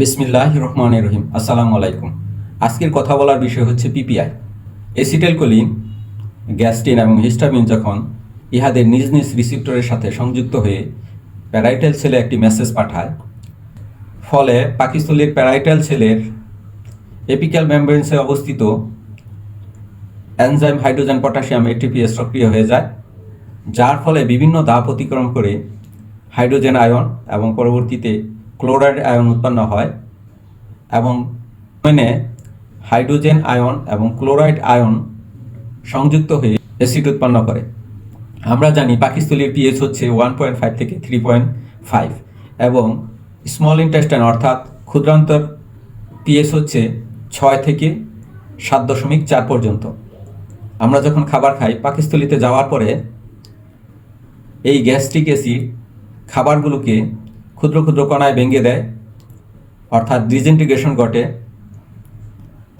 বিসমিল্লাহ রহমান রহিম আসসালামু আলাইকুম আজকের কথা বলার বিষয় হচ্ছে পিপিআই। এসিটেল কোলিন গ্যাস্টিন এবং হিস্টামিন যখন ইহাদের নিজ নিজ রিসিপ্টরের সাথে সংযুক্ত হয়ে প্যারাইটাল সেলে একটি মেসেজ পাঠায়, ফলে পাকিস্তলির প্যারাইটাল সেলের এপিক্যাল মেমব্রেন্সে অবস্থিত এনজাইম হাইড্রোজেন পটাশিয়াম এটিপিএস সক্রিয় হয়ে যায়, যার ফলে বিভিন্ন দাপ অতিক্রম করে হাইড্রোজেন আয়ন এবং পরবর্তীতে ক্লোরাইড আয়ন উৎপন্ন হয় এবং মেনে হাইড্রোজেন আয়ন এবং ক্লোরাইড আয়ন সংযুক্ত হয়ে অ্যাসিড উৎপন্ন করে। আমরা জানি পাকিস্তলির পিএইচ হচ্ছে ওয়ান পয়েন্ট ফাইভ থেকে থ্রি পয়েন্ট ফাইভ এবং স্মল ইন্টেস্টাইন অর্থাৎ ক্ষুদ্রান্তর পিএস হচ্ছে ছয় থেকে সাত দশমিক চার পর্যন্ত। আমরা যখন খাবার খাই পাকিস্তলিতে যাওয়ার পরে এই গ্যাস্ট্রিক অ্যাসিড খাবারগুলোকে ক্ষুদ্র ক্ষুদ্র কণায় ভেঙে দেয়, অর্থাৎ ডিজেন্টিগ্রেশন ঘটে।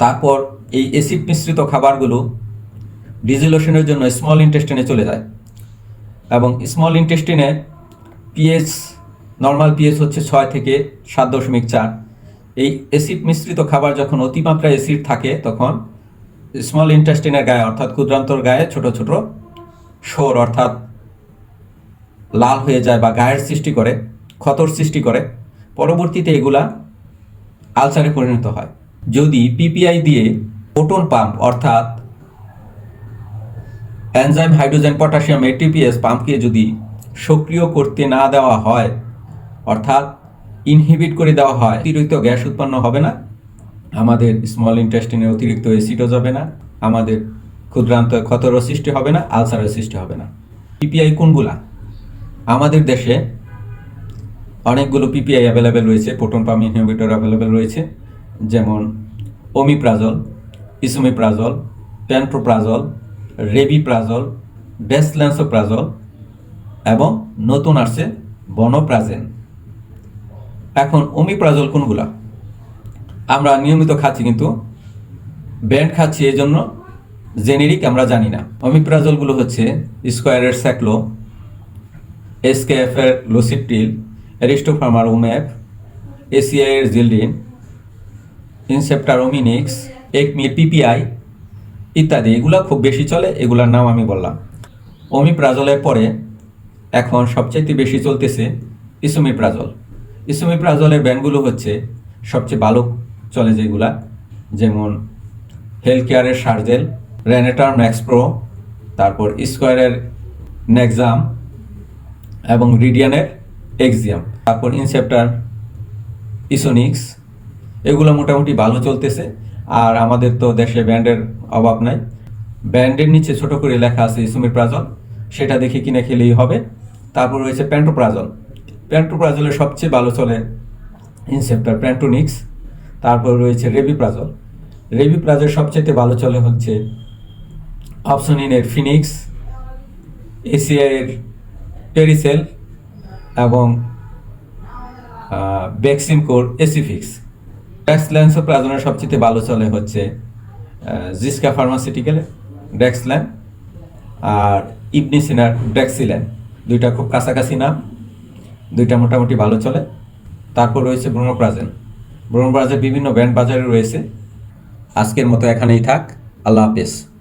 তারপর এই অ্যাসিড মিশ্রিত খাবারগুলো ডিজিলেশনের জন্য স্মল ইন্টেস্টিনে চলে যায় এবং স্মল ইন্টেস্টিনে পিএইচ নর্মাল পিএইচ হচ্ছে ছয় থেকে সাত দশমিক চার। এই অ্যাসিড মিশ্রিত খাবার যখন অতিমাত্রায় অ্যাসিড থাকে, তখন স্মল ইন্টেস্টিনের গায়ে, অর্থাৎ ক্ষুদ্রান্তর গায়ে ছোট ছোট শোর, অর্থাৎ লাল হয়ে যায় বা গায়ের সৃষ্টি করে। ক্ষতর সৃষ্টি করে, পরবর্তীতে এগুলা আলসারে পরিণত হয়। যদি পিপিআই দিয়ে প্রোটন পাম্প অর্থাৎ এনজাইম হাইড্রোজেন পটাশিয়াম এটিপিএস পাম্পকে যদি সক্রিয় করতে না দেওয়া হয়, অর্থাৎ ইনহিবিট করে দেওয়া হয়, অতিরিক্ত গ্যাস উৎপন্ন হবে না, আমাদের স্মল ইন্টেস্টিনের অতিরিক্ত অ্যাসিডও যাবে না, আমাদের ক্ষুদ্রান্ত ক্ষতরও সৃষ্টি হবে না আলসারের সৃষ্টি হবে না। পিপিআই কোনগুলা? আমাদের দেশে অনেকগুলো পিপিআই অ্যাভেলেবেল রয়েছে প্রোটন পাম্প ইনহিবিটর অ্যাভেলেবেল রয়েছে, যেমন omeprazole esomeprazole pantoprazole rabeprazole dexlansoprazole এবং নতুন আসছে বনপ্রাজেন। এখন ওমিপ্রাজল কোনগুলা? আমরা নিয়মিত খাচ্ছি কিন্তু, ব্যান্ড খাচ্ছি এই জন্য জেনেরিক আমরা জানি না। অমিপ্রাজলগুলো হচ্ছে স্কোয়ারের স্যাকলো এসকেএফের লোসিপটিল অ্যারিস্টোফার্মার ওম্যাপ এসিআই এর জিলডিন ইনসেপ্টার ওমিনিক্স একমি পিপিআই ইত্যাদি, এগুলো খুব বেশি চলে, এগুলোর নাম আমি বললাম। ওমিপ্রাজলের পরে এখন সবচাইতে বেশি চলতেছে ইসোমিপ্রাজল ইসোমিপ্রাজলের ব্যান্ডগুলো হচ্ছে সবচেয়ে ভালো চলে যেগুলা, যেমন হেলথ কেয়ারের সার্জেল রেনেটার ম্যাক্স প্রো তারপর স্কোয়ারের নেক্সাম এবং রিডিয়ানের এক্সিয়াম তারপর ইনসেপ্টার ইসোনিক্স এগুলো মোটামুটি ভালো চলতেছে। আর আমাদের তো দেশে ব্যান্ডের অভাব নাই। ব্যান্ডের নিচে ছোট করে লেখা আছে ইসোমিপ্রাজল সেটা দেখে কিনে খেলেই হবে। তারপর রয়েছে প্যান্টোপ্রাজল প্যান্টোপ্রাজলের সবচেয়ে ভালো চলে ইনসেপ্টার প্যান্টোনিক্স তারপর রয়েছে রেবিপ্রাজল রেবিপ্রাজল সবচেয়ে ভালো চলে হচ্ছে অপশনিনের ফিনিক্স এসিআইয়ের পেরিসেল এবং ভ্যাকসিনকোর এসিফিক্স ডেক্সল্যান্সোপ্রাজনের সবচেয়ে ভালো চলে হচ্ছে জিসকা ফার্মাসিউটিক্যাল ডেক্সল্যান আর ইবনি ইবনিসিনার ডেক্সিল্যান দুইটা খুব কাছাকাছি নাম, দুইটা মোটামুটি ভালো চলে। তারপর রয়েছে ব্রোনোপ্রাজেন ব্রোনোপ্রাজের বিভিন্ন ব্র্যান্ড বাজারে রয়েছে। আজকের মতো এখানেই থাক। আল্লাহ হাফেজ।